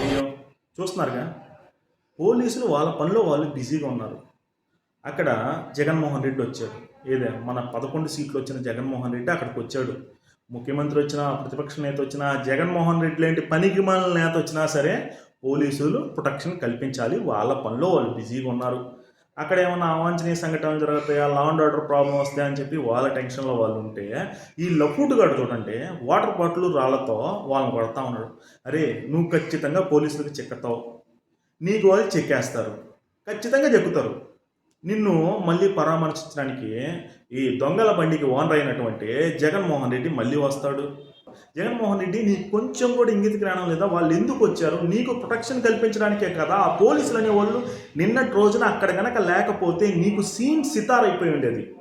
అయ్యో చూస్తున్నారుగా? పోలీసులు వాళ్ళ పనిలో వాళ్ళు బిజీగా ఉన్నారు. అక్కడ జగన్మోహన్ రెడ్డి వచ్చాడు. ఏదే? మన పదకొండు సీట్లు వచ్చిన జగన్మోహన్ రెడ్డి అక్కడికి వచ్చాడు. ముఖ్యమంత్రి వచ్చినా ప్రతిపక్ష నేత వచ్చినా జగన్మోహన్ రెడ్డి లాంటి పనికి నేత వచ్చినా సరే పోలీసులు ప్రొటెక్షన్ కల్పించాలి. వాళ్ళ పనిలో వాళ్ళు బిజీగా ఉన్నారు. అక్కడ ఏమైనా అవాంఛనీయ సంఘటనలు జరుగుతాయా? లా అండ్ ఆర్డర్ ప్రాబ్లం వస్తాయా అని చెప్పి వాళ్ళ టెన్షన్లో వాళ్ళు ఉంటే ఈ లఫూటుగాడు చూడండి వాటర్ బాటిల్ రాళ్ళతో వాళ్ళని కొడతా ఉన్నాడు. అరే నువ్వు ఖచ్చితంగా పోలీసులకు చెక్కుతావు. నీకు వాళ్ళు చెక్కేస్తారు. ఖచ్చితంగా చెక్కుతారు. నిన్ను మళ్ళీ పరామర్శించడానికి ఈ దొంగల బండికి ఓనర్ అయినటువంటి జగన్మోహన్ రెడ్డి మళ్ళీ వస్తాడు. జగన్మోహన్ రెడ్డి నీకు కొంచెం కూడా ఇంగితికి రావడం లేదా? వాళ్ళు ఎందుకు వచ్చారు? నీకు ప్రొటెక్షన్ కల్పించడానికే కదా? ఆ పోలీసులు అనే వాళ్ళు నిన్నటి రోజున అక్కడ కనుక లేకపోతే నీకు సీన్ సితారైపోయి ఉండేది.